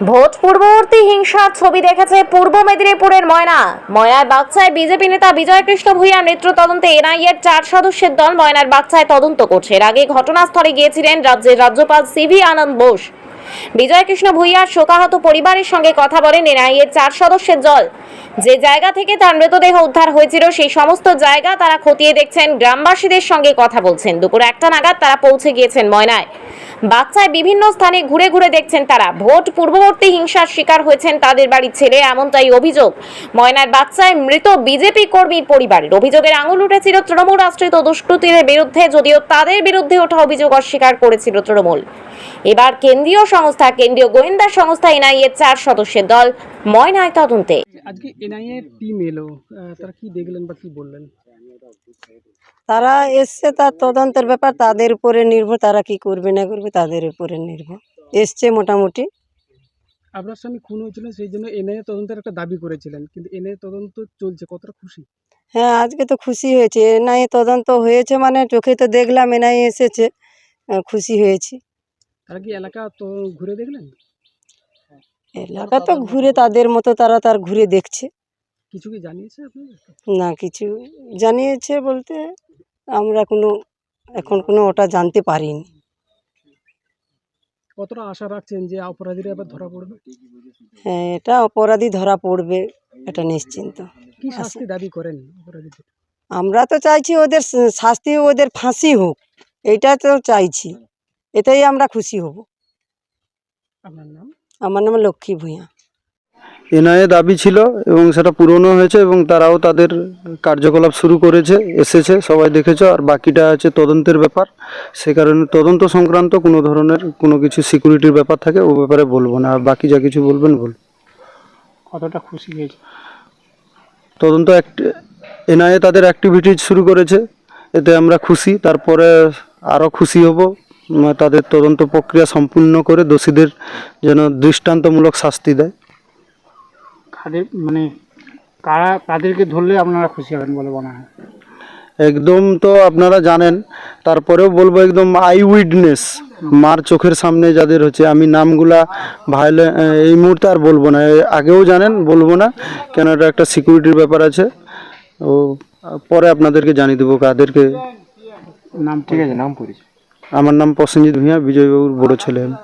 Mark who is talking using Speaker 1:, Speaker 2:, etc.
Speaker 1: Vote পূর্ববর্তী হিংসার ছবি দেখেছে পূর্ব মেদিনীপুরের ময়না। ময়নার বাচ্চায় বিজেপি নেতা বিজয় কৃষ্ণ ভূঁইয়ার নেতৃত্ব তদন্তে এনআইএর চার সদস্যের দল ময়নার বাচ্চায় তদন্ত করছে। এর আগে ঘটনাস্থলে গিয়েছিলেন রাজ্যের রাজ্যপাল সিভি আনন্দ বোস। বিজয় কৃষ্ণ ভূঁইয়ার শোকাহত পরিবারের সঙ্গে কথা বলেন এনআইএর চার সদস্যের দল। যে জায়গা থেকে তার মৃতদেহ উদ্ধার হয়েছিল, সেই সমস্ত জায়গা তারা খতিয়ে দেখছেন। গ্রামবাসীদের সঙ্গে কথা বলছেন। দুপুর একটা নাগাদ তারা পৌঁছে গিয়েছেন ময়নায়। বাচ্চায় বিভিন্ন স্থানে ঘুরে ঘুরে দেখছেন তারা। ভোট পূর্ববর্তী হিংসার শিকার হয়েছেন তাদের বাড়ির ছেলে, এমনটাই অভিযোগ। ময়নার বাচ্চায় মৃত বিজেপি কর্মীর পরিবারের। অভিযোগের আঙুল উঠেছিল তৃণমূল আশ্রিত দুষ্কৃতীদের বিরুদ্ধে, যদিও তাদের বিরুদ্ধে ওঠা অভিযোগ অস্বীকার করেছিল তৃণমূল। এবার কেন্দ্রীয় সংস্থা, কেন্দ্রীয় গোয়েন্দা সংস্থা, এনআইএর চার সদস্যের দল ময়নায় তদন্তে।
Speaker 2: আজকে এনআইএ টিম এলো। তারা কি দেখলেন বা কি বললেন?
Speaker 3: তারা এসছে তার তদন্তের ব্যাপার তাদের উপরে নির্ভর তারা কি করবে না করবে তাদের উপরে নির্ভর। এসছে মোটামুটি।
Speaker 2: আপনার স্বামী খুন হয়েছিলেন সেই জন্য এনআইএ তদন্তের একটা দাবি করেছিলেন কিন্তু এনআইএ তদন্ত চলছে কতটা খুশি?
Speaker 3: হ্যাঁ আজকে তো খুশি হয়েছে। এনআই তদন্ত হয়েছে মানে চোখে তো দেখলাম এনআই এসেছে খুশি হয়েছি।
Speaker 2: তারা কি এলাকা তো ঘুরে দেখলেন?
Speaker 3: এলাকা তো ঘুরে তাদের মতো তারা তার ঘুরে দেখছে।
Speaker 2: কিছু কি জানিয়েছে
Speaker 3: না কিছু জানিয়েছে বলতে আমরা কোনো এখন কোনো ওটা জানতে পারিনি।
Speaker 2: কতটা আশা রাখছেন যে অপরাধীরা এবার ধরা পড়বে?
Speaker 3: হ্যাঁ এটা অপরাধী ধরা পড়বে এটা নিশ্চিন্ত।
Speaker 2: কি শাস্তি দাবি করেন অপরাধীদের?
Speaker 3: আমরা তো চাইছি ওদের শাস্তি ওদের ফাঁসি হোক এইটা তো চাইছি। এতেই আমরা খুশি হব।
Speaker 2: আপনার নাম?
Speaker 3: আমার নাম লক্ষ্মী ভূঁইয়া।
Speaker 4: এনআইএ দাবি ছিল এবং সেটা পূরণও হয়েছে এবং তারাও তাদের কার্যকলাপ শুরু করেছে এসেছে সবাই দেখেছ আর বাকিটা আছে তদন্তের ব্যাপার। সে কারণে তদন্ত সংক্রান্ত কোনো ধরনের কোনো কিছু সিকিউরিটির ব্যাপার থাকে ও ব্যাপারে বলব না। আর বাকি যা কিছু বলবেন বল
Speaker 2: কতটা খুশি হয়েছে?
Speaker 4: তদন্ত এনআইএ তাদের অ্যাক্টিভিটিজ শুরু করেছে এতে আমরা খুশি। তারপরে আরও খুশি হব তাদের তদন্ত প্রক্রিয়া সম্পূর্ণ করে দোষীদের যেন দৃষ্টান্তমূলক শাস্তি দেয়।
Speaker 2: কাদের মানে কারা কাদেরকে ধরলে আপনারা খুশি হবেন বলে মনে হয়?
Speaker 4: একদম তো আপনারা জানেন তারপরেও বলব একদম আই উইডনেস মার চোখের সামনে যাদের হচ্ছে আমি নামগুলা ভাইলে এই মুহূর্তে আর বলব না আগেও জানেন বলব না কেন এটা একটা সিকিউরিটির ব্যাপার আছে। ও পরে আপনাদেরকে জানিয়ে দেবো কাদেরকে।
Speaker 2: নাম ঠিক আছে? নাম পরিচয়।
Speaker 4: আমার নাম প্রসেনজিৎ ভূঁইয়া বিজয়বাবুর বড় ছেলে। আমি